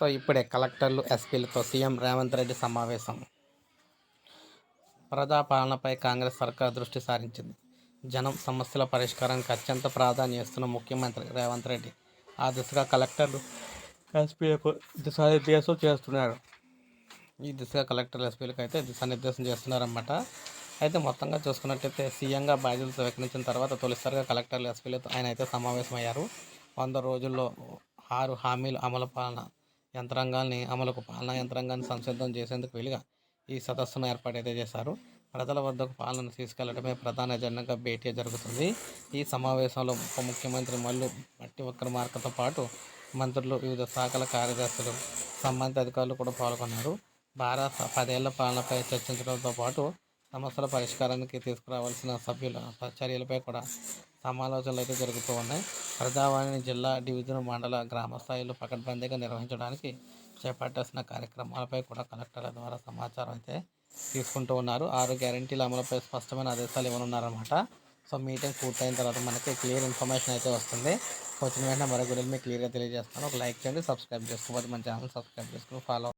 So ఇప్పుడే కలెక్టర్లు ఎస్పీలతో CM Revanth Reddy సమావేశం. ప్రజాపాలనపై కాంగ్రెస్ సర్కార్ దృష్టి సారించింది. జనం సమస్యల పరిష్కారానికి అత్యంత ప్రాధాన్యం ఇస్తున్న ముఖ్యమంత్రి రేవంత్ రెడ్డి ఆ దిశగా కలెక్టర్లు ఎస్పీలకు దిశానిర్దేశం చేస్తున్నారు. ఈ దిశగా కలెక్టర్ ఎస్పీలకు అయితే దిశానిర్దేశం చేస్తున్నారన్నమాట. అయితే మొత్తంగా చూసుకున్నట్టయితే సీఎంగా బాధ్యతలు స్వీకరించిన తర్వాత తొలిసారిగా కలెక్టర్లు ఎస్పీలతో ఆయన అయితే సమావేశమయ్యారు. వంద రోజుల్లో ఆరు హామీలు అమలు పాలన యంత్రాంగాల్ని అమలుకు పాలనా యంత్రాంగాన్ని సంసిద్ధం చేసేందుకు వీలుగా ఈ సదస్సును ఏర్పాటు అయితే చేశారు. ప్రజల వద్దకు పాలనను తీసుకెళ్ళడమే ప్రధాన ఎజెండాగా భేటీ జరుగుతుంది. ఈ సమావేశంలో ఉప ముఖ్యమంత్రి మల్లు మట్టి విక్రమార్కతో పాటు మంత్రులు వివిధ శాఖల కార్యదర్శులు సంబంధిత అధికారులు కూడా పాల్గొన్నారు. భారత పదేళ్ళ పాలనపై చర్చించడంతో పాటు సమస్యల పరిష్కారానికి తీసుకురావాల్సిన సభ్యుల చర్యలపై కూడా సమాలోచనలు అయితే జరుగుతూ ఉన్నాయి. ప్రజావాణిని జిల్లా డివిజన్ మండల గ్రామ స్థాయిలో పకడ్బందీగా నిర్వహించడానికి చేపట్టాల్సిన కార్యక్రమాలపై కూడా కలెక్టర్ల ద్వారా సమాచారం అయితే తీసుకుంటూ ఉన్నారు. ఆరు గ్యారంటీల అమలుపై స్పష్టమైన ఆదేశాలు ఇవ్వనున్నారన్నమాట. సో మీటింగ్ పూర్తయిన తర్వాత మనకి క్లియర్ ఇన్ఫర్మేషన్ అయితే వస్తుంది. వచ్చిన వెంటనే మరొక గురించి మీకు క్లియర్గా తెలియజేస్తాను. ఒక లైక్ చేయండి సబ్స్క్రైబ్ చేసుకోవాలి మన ఛానల్ సబ్స్క్రైబ్ చేసుకుని ఫాలో